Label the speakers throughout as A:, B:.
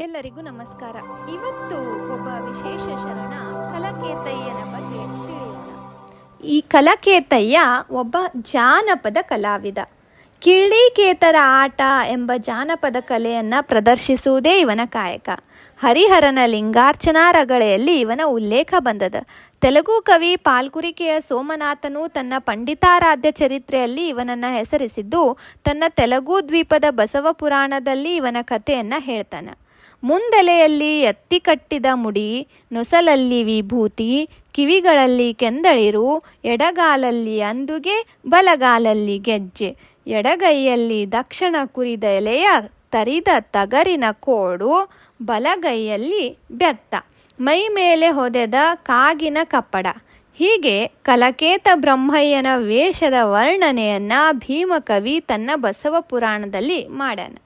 A: ಎಲ್ಲರಿಗೂ ನಮಸ್ಕಾರ. ಇವತ್ತು ಒಬ್ಬ ವಿಶೇಷ ಶರಣ ಕಲಕೇತಯ್ಯನ ಬಗ್ಗೆ ತಿಳಿಯೋಣ. ಈ ಕಲಕೇತಯ್ಯ ಒಬ್ಬ ಜಾನಪದ ಕಲಾವಿದ. ಕಿಳಿಕೇತರ ಆಟ ಎಂಬ ಜಾನಪದ ಕಲೆಯನ್ನು ಪ್ರದರ್ಶಿಸುವುದೇ ಇವನ ಕಾಯಕ. ಹರಿಹರನ ಲಿಂಗಾರ್ಚನಾ ರಗಳೆಯಲ್ಲಿ ಇವನ ಉಲ್ಲೇಖ ಬಂದದ. ತೆಲುಗು ಕವಿ ಪಾಲ್ಕುರಿಕೆಯ ಸೋಮನಾಥನು ತನ್ನ ಪಂಡಿತಾರಾಧ್ಯ ಚರಿತ್ರೆಯಲ್ಲಿ ಇವನನ್ನು ಹೆಸರಿಸಿದ್ದು, ತನ್ನ ತೆಲುಗು ದ್ವೀಪದ ಬಸವ ಪುರಾಣದಲ್ಲಿ ಇವನ ಕಥೆಯನ್ನು ಹೇಳ್ತಾನೆ. ಮುಂದೆಲೆಯಲ್ಲಿ ಎತ್ತಿ ಕಟ್ಟಿದ ಮುಡಿ, ನೊಸಲಲ್ಲಿ ವಿಭೂತಿ, ಕಿವಿಗಳಲ್ಲಿ ಕೆಂದಳಿರು, ಎಡಗಾಲಲ್ಲಿ ಅಂದುಗೆ, ಬಲಗಾಲಲ್ಲಿ ಗೆಜ್ಜೆ, ಎಡಗೈಯಲ್ಲಿ ದಕ್ಷಿಣ ಕುರಿದ ಎಲೆಯ ತರಿದ ತಗರಿನ ಕೋಡು, ಬಲಗೈಯಲ್ಲಿ ಬೆತ್ತ, ಮೈ ಮೇಲೆ ಹೊದೆದ ಕಾಗಿನ ಕಪ್ಪಡ. ಹೀಗೆ ಕಲಕೇತ ಬ್ರಹ್ಮಯ್ಯನ ವೇಷದ ವರ್ಣನೆಯನ್ನ ಭೀಮಕವಿ ತನ್ನ ಬಸವ ಪುರಾಣದಲ್ಲಿ ಮಾಡ್ಯಾನ.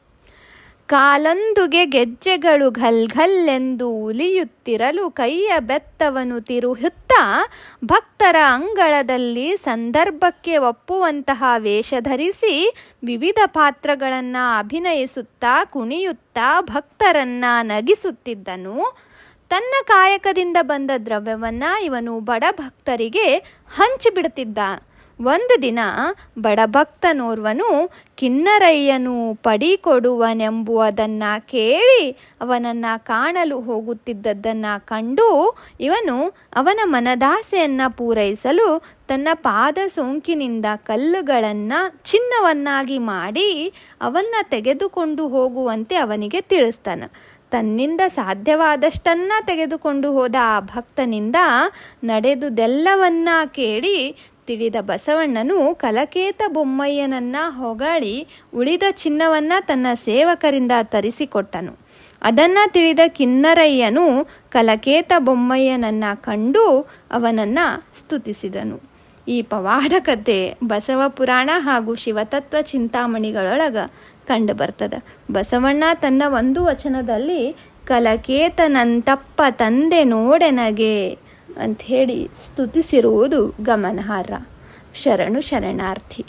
A: ಕಾಲಂದುಗೆ ಗೆಜ್ಜೆಗಳು ಘಲ್ಘಲ್ಲೆಂದು ಉಲಿಯುತ್ತಿರಲು ಕೈಯ ಬೆತ್ತವನು ತಿರುಹುತ್ತಾ ಭಕ್ತರ ಅಂಗಳದಲ್ಲಿ ಸಂದರ್ಭಕ್ಕೆ ಒಪ್ಪುವಂತಹ ವೇಷ ಧರಿಸಿ ವಿವಿಧ ಪಾತ್ರಗಳನ್ನು ಅಭಿನಯಿಸುತ್ತಾ ಕುಣಿಯುತ್ತಾ ಭಕ್ತರನ್ನ ನಗಿಸುತ್ತಿದ್ದನು. ತನ್ನ ಕಾಯಕದಿಂದ ಬಂದ ದ್ರವ್ಯವನ್ನು ಇವನು ಬಡ ಭಕ್ತರಿಗೆ ಹಂಚಿಬಿಡುತ್ತಿದ್ದ ಒಂದು ದಿನ ಬಡಭಕ್ತನೋರ್ವನು ಕಿನ್ನರಯ್ಯನು ಪಡಿಕೊಡುವನೆಂಬುವುದನ್ನು ಕೇಳಿ ಅವನನ್ನು ಕಾಣಲು ಹೋಗುತ್ತಿದ್ದದ್ದನ್ನು ಕಂಡು ಇವನು ಅವನ ಮನದಾಸೆಯನ್ನು ಪೂರೈಸಲು ತನ್ನ ಪಾದ ಸೋಂಕಿನಿಂದ ಕಲ್ಲುಗಳನ್ನು ಚಿನ್ನವನ್ನಾಗಿ ಮಾಡಿ ಅವನ್ನ ತೆಗೆದುಕೊಂಡು ಹೋಗುವಂತೆ ಅವನಿಗೆ ತಿಳಿಸ್ತಾನೆ. ತನ್ನಿಂದ ಸಾಧ್ಯವಾದಷ್ಟನ್ನ ತೆಗೆದುಕೊಂಡು ಹೋದ ಆ ಭಕ್ತನಿಂದ ನಡೆದುದೆಲ್ಲವನ್ನ ಕೇಳಿ ತಿಳಿದ ಬಸವಣ್ಣನು ಕಲಕೇತ ಬೊಮ್ಮಯ್ಯನನ್ನ ಹೊಗಳಿ ಉಳಿದ ಚಿನ್ನವನ್ನ ತನ್ನ ಸೇವಕರಿಂದ ತರಿಸಿಕೊಟ್ಟನು. ಅದನ್ನು ತಿಳಿದ ಕಿನ್ನರಯ್ಯನು ಕಲಕೇತ ಬೊಮ್ಮಯ್ಯನನ್ನ ಕಂಡು ಅವನನ್ನು ಸ್ತುತಿಸಿದನು. ಈ ಪವಾಡ ಕಥೆ ಬಸವ ಪುರಾಣ ಹಾಗೂ ಶಿವತತ್ವ ಚಿಂತಾಮಣಿಗಳೊಳಗ ಕಂಡು ಬರ್ತದೆ ಬಸವಣ್ಣ ತನ್ನ ಒಂದು ವಚನದಲ್ಲಿ, ಕಲಕೇತನಂತಪ್ಪ ತಂದೆ ನೋಡೆನಗೆ ಅಂಥೇಳಿ ಸ್ತುತಿಸಿರುವುದು ಗಮನಾರ್ಹ. ಶರಣು ಶರಣಾರ್ಥಿ.